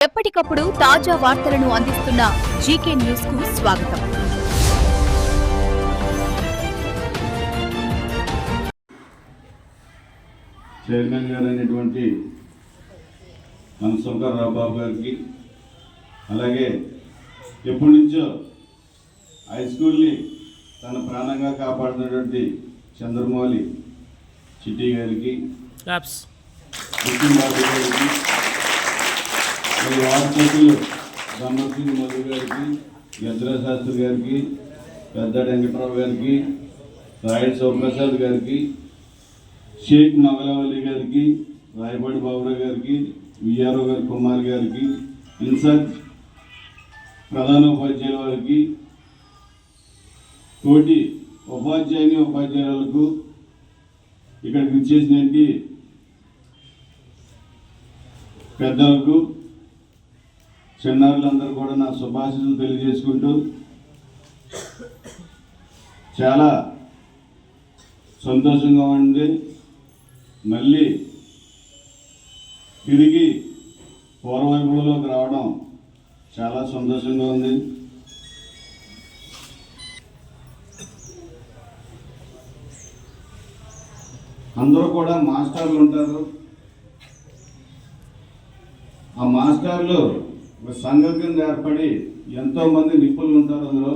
ఎప్పటికప్పుడు తాజా వార్తలను అందిస్తున్న జీకే న్యూస్కు స్వాగతం. చైర్మన్ గారు అయినటువంటి మన శంకర్రావు బాబు గారికి అలాగే ఎప్పటి నుంచో హై స్కూల్ని తన ప్రాణంగా కాపాడుతున్నటువంటి చంద్రమౌళి చిట్టి గారికి గారికి మరి వార్డు సింగ్ మధు గారికి గద్రా శాస్త్రి గారికి పెద్ద వెంకట్రావు గారికి రాయుడు శివప్రసాద్ గారికి షేక్ మంగళవల్లి గారికి రాయపాటి బాబురావు గారికి విఆర్ఓ గారి కుమార్ గారికి ఇన్సార్జ్ ప్రధాన ఉపాధ్యాయుల వారికి తోటి ఉపాధ్యాయుని ఉపాధ్యాయులకు ఇక్కడికి ఇచ్చేసినటువంటి పెద్దలకు చిన్నారులందరూ కూడా నా శుభాశీస్సులు తెలియజేసుకుంటూ చాలా సంతోషంగా ఉండి మళ్ళీ తిరిగి పూర్వవైభవంలోకి రావడం చాలా సంతోషంగా ఉంది. అందరూ కూడా మాస్టర్లు ఉంటారు. ఆ మాస్టర్లు ఒక సంఘం కింద ఏర్పడి ఎంతోమంది నిపుణులు ఉంటారు అందులో.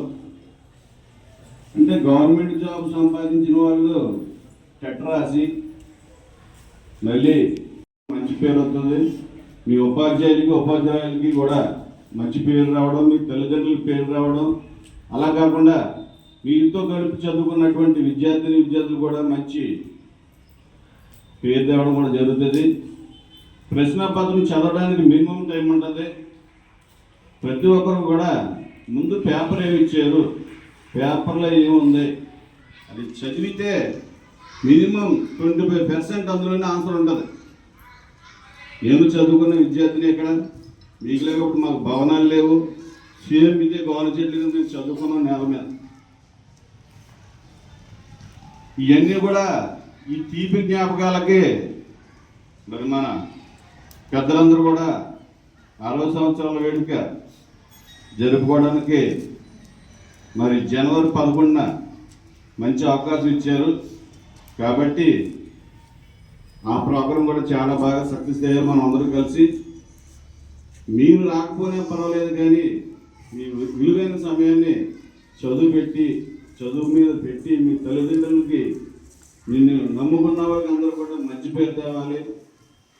అంటే గవర్నమెంట్ జాబ్ సంపాదించిన వాళ్ళు టెట్ రాసి మళ్ళీ మంచి పేరు వస్తుంది. మీ ఉపాధ్యాయులకి ఉపాధ్యాయులకి కూడా మంచి పేరు రావడం మీ తల్లిదండ్రులకి పేరు రావడం. అలా కాకుండా మీతో కలిపి చదువుకున్నటువంటి విద్యార్థిని విద్యార్థులు కూడా మంచి పేరు తేవడం కూడా జరుగుతుంది. ప్రశ్నపత్రం చదవడానికి మినిమం టైం ఉంటుంది. ప్రతి ఒక్కరు కూడా ముందు పేపర్ ఏమి ఇచ్చారు? పేపర్లో ఏముంది? అది చదివితే మినిమం ట్వంటీ ఫైవ్ పర్సెంట్ అందులోనే ఆన్సర్ ఉంటుంది. నేను చదువుకున్న విద్యార్థిని ఇక్కడ మీకు లేకపోతే మాకు భవనాలు లేవు. సేమ్ ఇదే గౌరవ చెట్లు మేము చదువుకున్నాం నేల మీద. ఇవన్నీ కూడా ఈ తీపి జ్ఞాపకాలకి. మరి మన పెద్దలందరూ కూడా అరవై సంవత్సరాల వేడుక జరుపుకోవడానికి మరి జనవరి పదకొండున మంచి అవకాశం ఇచ్చారు. కాబట్టి ఆ ప్రోగ్రాం కూడా చాలా బాగా సక్సెస్ అయ్యారు మనం అందరూ కలిసి మీరు రాకపోయినా పర్వాలేదు కానీ మీ విలువైన సమయాన్ని చదువు పెట్టి చదువు మీద పెట్టి మీ తల్లిదండ్రులకి నిన్ను నమ్ముకున్న వాళ్ళకి అందరూ కూడా మంచి పేరు తేవాలి.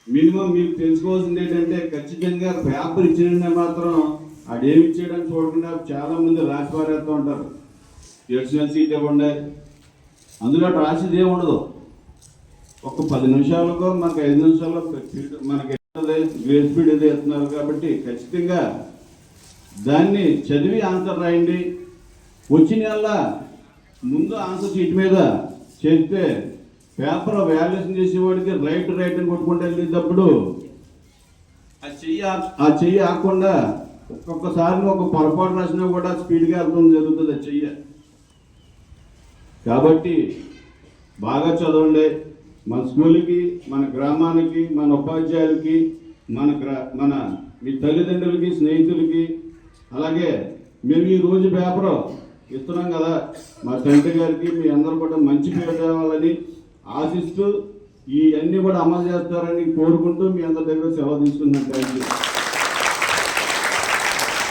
మినిమం మీరు తెలుసుకోవాల్సింది ఏంటంటే ఖచ్చితంగా పేపర్ ఇచ్చిన మాత్రం ఆడేమి ఇచ్చేయడానికి చూడకుండా చాలా మంది రాసి పారేస్తూ ఉంటారు. ఎడిషనల్ సీట్ ఇవ్వండి. అందులో రాసేది ఏమి ఉండదు. ఒక పది నిమిషాలకు మనకి ఐదు నిమిషాల్లో మనకి గ్రేడ్ స్పీడ్ ఏదో ఇస్తున్నారు కాబట్టి ఖచ్చితంగా దాన్ని చదివి ఆన్సర్ రాయండి. వచ్చిన ముందు ఆన్సర్ షీట్ మీద చేస్తే పేపర్ వాల్యుయేషన్ చేసేవాడికి రైట్ రైట్ అని కొట్టుకుంటూ వెళ్ళేటప్పుడు ఆ చెయ్యి ఆ- చెయ్యి ఆకుండా ఒక్కొక్కసారి ఒక పొరపాటు రాసినా కూడా స్పీడ్గా వెళ్తుంది జరుగుతుంది ఆ చెయ్యి. కాబట్టి బాగా చదవండి. మన స్కూల్కి మన గ్రామానికి మన ఉపాధ్యాయులకి మన గ్రా మన మీ తల్లిదండ్రులకి స్నేహితులకి అలాగే మేము ఈ రోజు పేపర్ ఇస్తున్నాం కదా మా తండ్రి గారికి మీ అందరూ కూడా మంచి పేరు తేవాలని ఆశిస్తూ ఈ అన్ని కూడా అమలు చేస్తారని కోరుకుంటూ మీ అందరి దగ్గర సెలవు తీసుకున్నాను థ్యాంక్ యూ